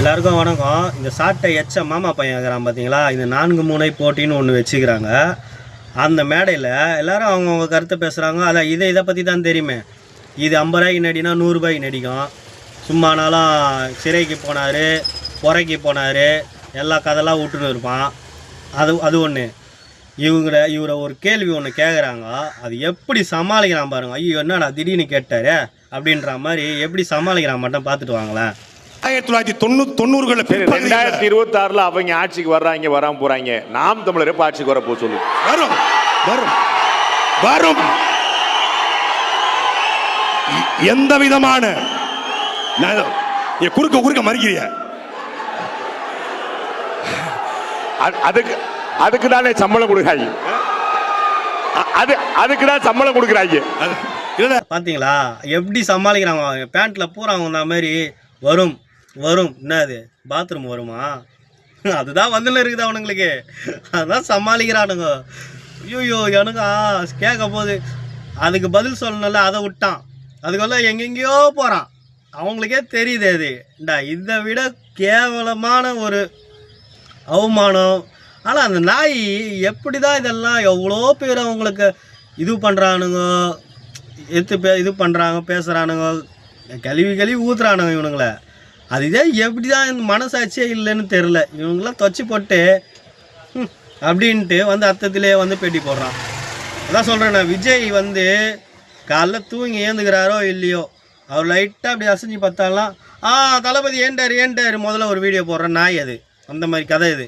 எல்லாருக்கும் வணக்கம். இந்த சாட்டை எச்ச மாமா பையன் இருக்கிறான் பார்த்தீங்களா இந்த நான்கு மூனை போட்டின்னு ஒன்று வச்சுக்கிறாங்க. அந்த மேடையில் எல்லோரும் அவங்கவுங்க கருத்தை பேசுகிறாங்க அதான் இதை இதை பற்றி தான் தெரியுமே. இது ஐம்பது ரூபாய்க்கு நடினா நூறுரூபாய்க்கு நடிக்கும். சும்மானாலும் சிறைக்கு போனார் புறைக்கு போனார் எல்லா கதெல்லாம் விட்டுன்னு இருப்பான். அது அது ஒன்று இவங்கள இவரை ஒரு கேள்வி ஒன்று கேட்குறாங்க அது எப்படி சமாளிக்கிறான் பாருங்க. ஐயோ என்னடா திடீர்னு கேட்டார் அப்படின்ற மாதிரி எப்படி சமாளிக்கிறான் மட்டும் பார்த்துட்டு வாங்களேன். ஆயிரத்தி தொள்ளாயிரத்தி தொண்ணூறு தொண்ணூறுகளில் ரெண்டாயிரத்தி இருபத்தி ஆறுல அவங்க ஆட்சிக்கு வர்றாங்க வராம போறாங்க. நாம் தமிழர் எப்ப ஆட்சிக்கு வர போ சொல்லு வரும் வரும் வரும். எ- எந்த விதமான குறுக்க குறுக்க மறிக்கிறிய? அதுக்கு அதுக்கு தானே சம்பளம் கொடுக்குறாங்க அ- அது அதுக்கு தான் சம்பளம் கொடுக்குறாங்க பார்த்தீங்களா எப்படி சமாளிக்கிறாங்க? பேண்ட்டில் பூரா வந்த மாதிரி வரும். வரும். என்னது பாத்ரூம் வருமா? அதுதான் வந்துன்னு இருக்குது அவனுங்களுக்கு. அதான் சமாளிக்கிறானுங்க. ஐயோ எனக்கா கேட்க போகுது. அதுக்கு பதில் சொல்லணும்ல அதை விட்டான். அதுக்குள்ள எங்கெங்கேயோ போகிறான் அவங்களுக்கே தெரியுது அது. இந்தா இதை விட கேவலமான ஒரு அவமானம். ஆனால் அந்த நாய் எப்படி தான் இதெல்லாம் எவ்வளோ பேர் அவங்களுக்கு இது பண்ணுறானுங்க எடுத்து பே இது பண்ணுறாங்க பேசுகிறானுங்க கழுவி கழுவி ஊத்துறானுங்க இவனுங்களை. அது இதே எப்படி தான் இந்த மனசாட்சியே இல்லைன்னு தெரில இவங்களாம் தொச்சி போட்டு அப்படின்ட்டு வந்து அர்த்தத்திலே வந்து பேட்டி போடுறான். அதான் சொல்கிறேன் நான் விஜய் வந்து காலைல தூங்கி ஏந்துக்கிறாரோ இல்லையோ அவர் லைட்டாக அப்படி அசைஞ்சு பார்த்தாலாம் ஆ தளபதி ஏண்டாரு ஏண்டாரு முதல்ல ஒரு வீடியோ போடுறேன் நாய் அது. அந்த மாதிரி கதை இது.